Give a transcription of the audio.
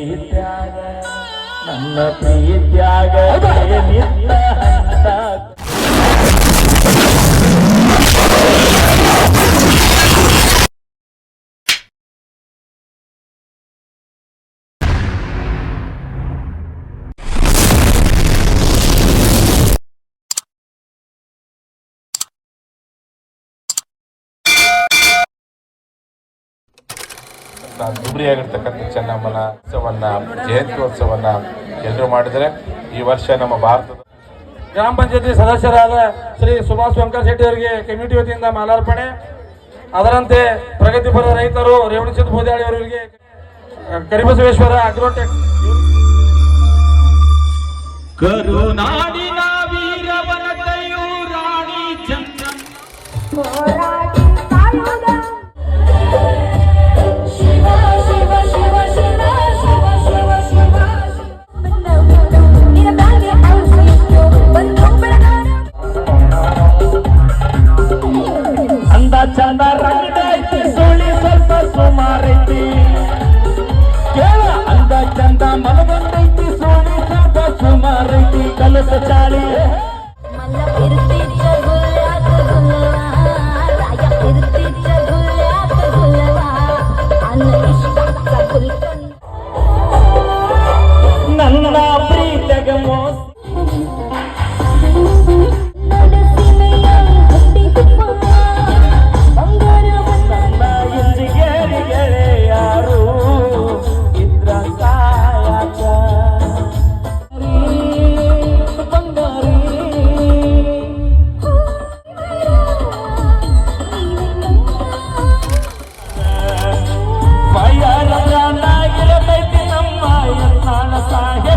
ಪ್ರೀತ್ಯಾಗ ನನ್ನ ಪ್ರೀತ್ಯಾಗ ನಿತ್ತ ದುಬರಿಯಾಗಿರ್ತಕ್ಕಂಥ ಚೆನ್ನಮ್ಮನ ಉತ್ಸವನ್ನ ಜಯಂತ್ಯೋತ್ಸವನ್ನ ಎಲ್ಲರೂ ಮಾಡಿದರೆ ಈ ವರ್ಷ ನಮ್ಮ ಭಾರತದ ಗ್ರಾಮ ಪಂಚಾಯತಿ ಸದಸ್ಯರಾದ ಶ್ರೀ ಸುಭಾಷ್ ವೆಂಕಟ ಶೆಟ್ಟಿ ಅವರಿಗೆ ಕಮಿಟಿ ವತಿಯಿಂದ ಮಾಲಾರ್ಪಣೆ. ಅದರಂತೆ ಪ್ರಗತಿಪರ ರೈತರು ರೇವಣಸಿದ್ದ ಬೋದಾಳಿ ಅವರಿಗೆ ಕರಿಬಸವೇಶ್ವರ ಅಗ್ರೋಟೆಕ್ ಕರುನಾಡಿನ ಮನಗೊಂಡೈತಿ Là